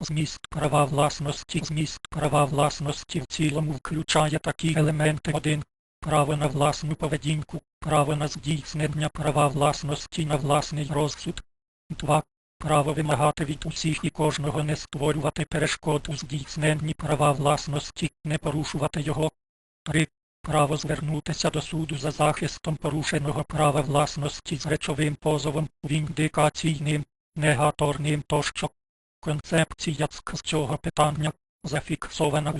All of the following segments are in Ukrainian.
Зміст права власності Зміст права власності в цілому включає такі елементи 1. Право на власну поведінку, право на здійснення права власності на власний розсуд. 2. Право вимагати від усіх і кожного не створювати перешкод у здійсненні права власності, не порушувати його. 3. Право звернутися до суду за захистом порушеного права власності з речовим позовом, віндикаційним, негаторним тощо. Концепція з цього питання зафіксована у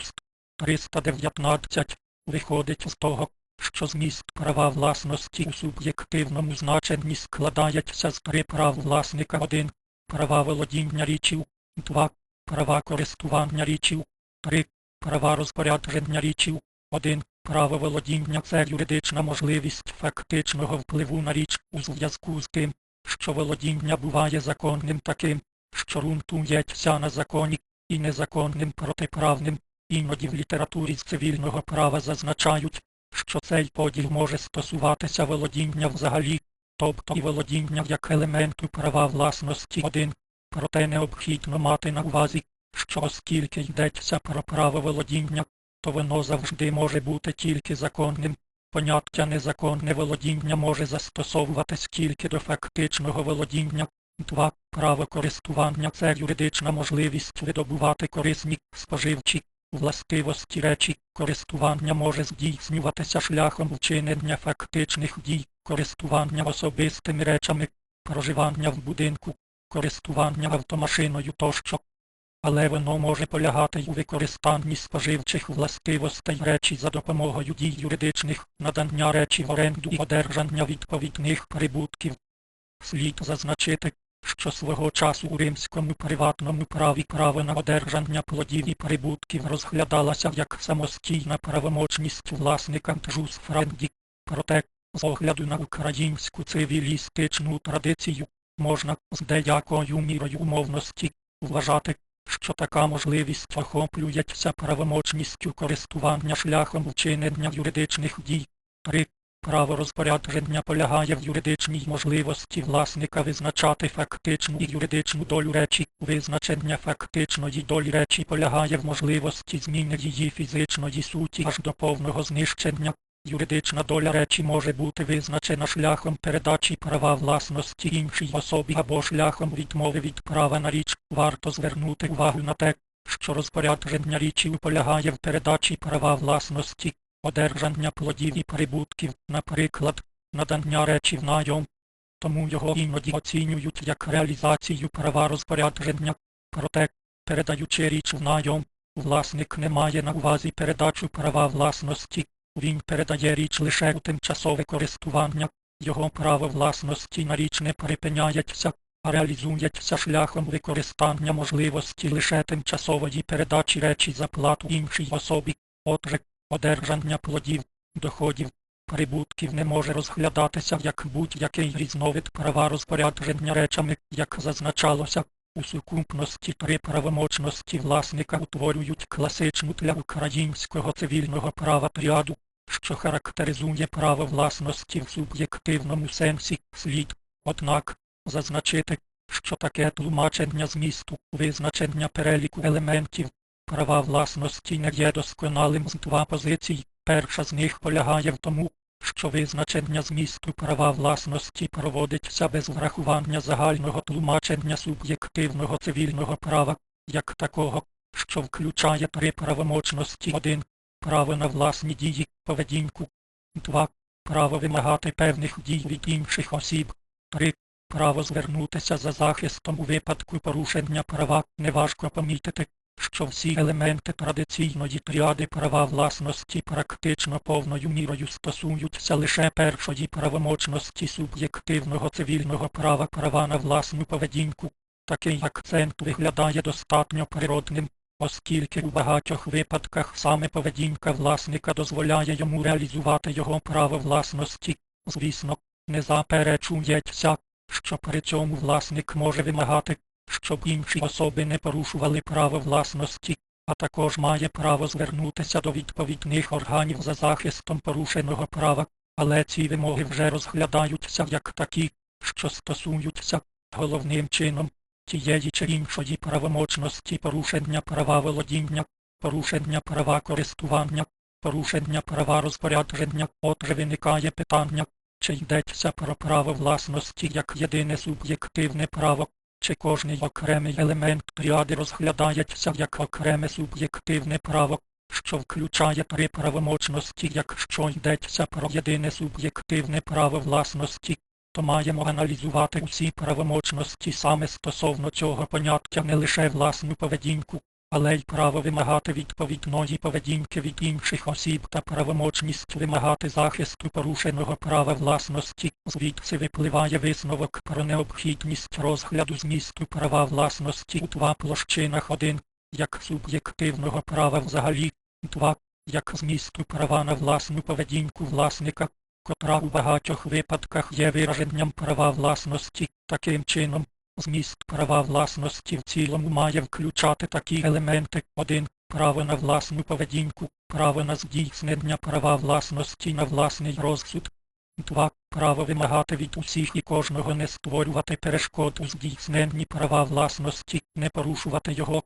319 виходить з того, що зміст права власності у суб'єктивному значенні складається з три прав власника 1. Права володіння річів, 2. Права користування річів, 3. Права розпорядження річів, 1. Право володіння це юридична можливість фактичного впливу на річ у зв'язку з тим, що володіння буває законним таким, що ґрунтується на законі, і незаконним протиправним. Іноді в літературі з цивільного права зазначають, що цей поділ може стосуватися володіння взагалі, тобто і володіння як елементу права власності один, проте необхідно мати на увазі, що оскільки йдеться про право володіння, то воно завжди може бути тільки законним. Поняття незаконне володіння може застосовуватись тільки до фактичного володіння. 2. Право користування це юридична можливість видобувати корисні, споживчі, властивості речі. Користування може здійснюватися шляхом вчинення фактичних дій, користування особистими речами, проживання в будинку, користування автомашиною тощо. Але воно може полягати у використанні споживчих властивостей речі за допомогою дій юридичних, надання речі в оренду і одержання відповідних прибутків. Слід зазначити, що свого часу у римському приватному праві право на одержання плодів і прибутків розглядалося як самостійна правомочність власника джус френді. Проте, з огляду на українську цивілістичну традицію, можна з деякою мірою умовності вважати, що така можливість охоплюється правомочністю користування шляхом вчинення юридичних дій. 3. Право розпорядження полягає в юридичній можливості власника визначати фактичну і юридичну долю речі. Визначення фактичної долі речі полягає в можливості зміни її фізичної суті аж до повного знищення. Юридична доля речі може бути визначена шляхом передачі права власності іншій особі або шляхом відмови від права на річ. Варто звернути увагу на те, що розпорядження річі полягає в передачі права власності, одержання плодів і прибутків, наприклад, надання речі в найом. Тому його іноді оцінюють як реалізацію права розпорядження. Проте, передаючи річ в найом, власник не має на увазі передачу права власності. Він передає річ лише у тимчасове користування, його право власності на річ не припиняється, а реалізується шляхом використання можливості лише тимчасової передачі речі за плату іншій особі. Отже, одержання плодів, доходів, прибутків не може розглядатися як будь-який різновид права розпорядження речами, як зазначалося. У сукупності три правомочності власника утворюють класичну для українського цивільного права тріаду, що характеризує право власності в суб'єктивному сенсі, слід, однак, зазначити, що таке тлумачення змісту, визначення переліку елементів, права власності не є досконалим з два позицій. Перша з них полягає в тому, що визначення змісту права власності проводиться без врахування загального тлумачення суб'єктивного цивільного права, як такого, що включає три правомочності 1. Право на власні дії, поведінку, 2. Право вимагати певних дій від інших осіб, 3. Право звернутися за захистом у випадку порушення права неважко помітити, що всі елементи традиційної тріади права власності практично повною мірою стосуються лише першої правомочності суб'єктивного цивільного права права на власну поведінку. Такий акцент виглядає достатньо природним, оскільки у багатьох випадках саме поведінка власника дозволяє йому реалізувати його право власності. Звісно, не заперечується, що при цьому власник може вимагати, щоб інші особи не порушували право власності, а також має право звернутися до відповідних органів за захистом порушеного права, але ці вимоги вже розглядаються як такі, що стосуються головним чином тієї чи іншої правомочності порушення права володіння, порушення права користування, порушення права розпорядження. Отже виникає питання, чи йдеться про право власності як єдине суб'єктивне право, чи кожний окремий елемент тріади розглядається як окреме суб'єктивне право, що включає три правомочності, якщо йдеться про єдине суб'єктивне право власності, то маємо аналізувати усі правомочності саме стосовно цього поняття не лише власну поведінку, але й право вимагати відповідної поведінки від інших осіб та правомочність вимагати захисту порушеного права власності. Звідси випливає висновок про необхідність розгляду змісту права власності у два площинах 1, як суб'єктивного права взагалі, 2, як змісту права на власну поведінку власника, котра у багатьох випадках є вираженням права власності. Таким чином, зміст права власності в цілому має включати такі елементи. 1. Право на власну поведінку, право на здійснення права власності на власний розсуд. 2. Право вимагати від усіх і кожного не створювати перешкод у здійсненні права власності, не порушувати його.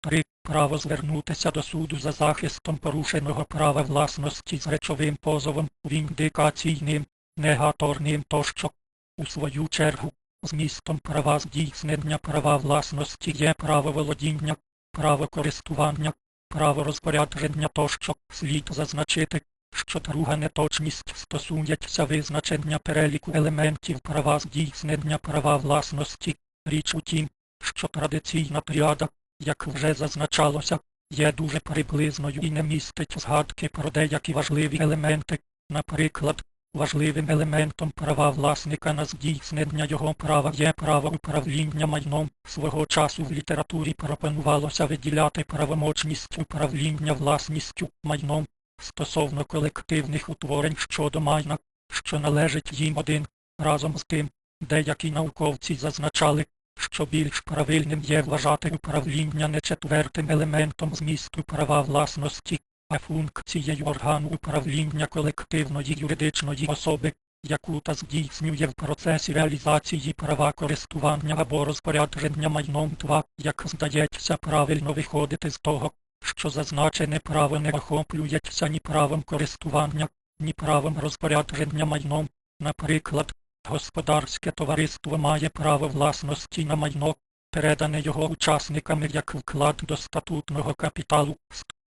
3. Право звернутися до суду за захистом порушеного права власності з речовим позовом, віндикаційним, негаторним тощо. У свою чергу, змістом права здійснення права власності є право володіння, право користування, право розпорядження тощо. Слід зазначити, що друга неточність стосується визначення переліку елементів права здійснення права власності. Річ у тім, що традиційна тріада, як вже зазначалося, є дуже приблизною і не містить згадки про деякі важливі елементи, наприклад, Важливим елементом права власника на здійснення його права є право управління майном. Свого часу в літературі пропонувалося виділяти правомочність управління власністю майном стосовно колективних утворень щодо майна, що належить їм один. Разом з тим, деякі науковці зазначали, що більш правильним є вважати управління не четвертим елементом змісту права власності, а функцією органу управління колективної юридичної особи, яку та здійснює в процесі реалізації права користування або розпорядження майном 2, як здається правильно виходити з того, що зазначене право не охоплюється ні правом користування, ні правом розпорядження майном, наприклад, господарське товариство має право власності на майно, передане його учасниками як вклад до статутного капіталу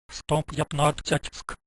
115 ск.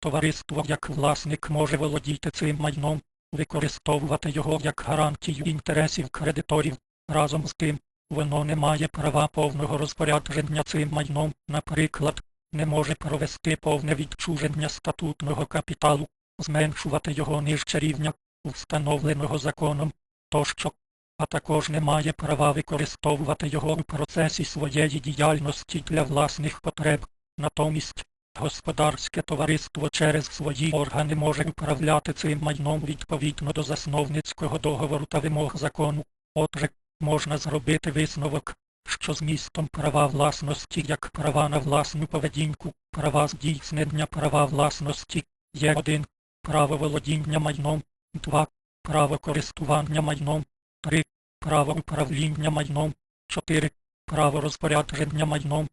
Товариство як власник може володіти цим майном, використовувати його як гарантію інтересів кредиторів. Разом з тим, воно не має права повного розпорядження цим майном, наприклад, не може провести повне відчуження статутного капіталу, зменшувати його нижче рівня, встановленого законом, тощо, а також не має права використовувати його у процесі своєї діяльності для власних потреб. Натомість, господарське товариство через свої органи може управляти цим майном відповідно до засновницького договору та вимог закону. Отже, можна зробити висновок, що змістом права власності як права на власну поведінку, права здійснення права власності є один право володіння майном, 2. Право користування майном, 3. Право управління майном, 4. Право розпорядження майном,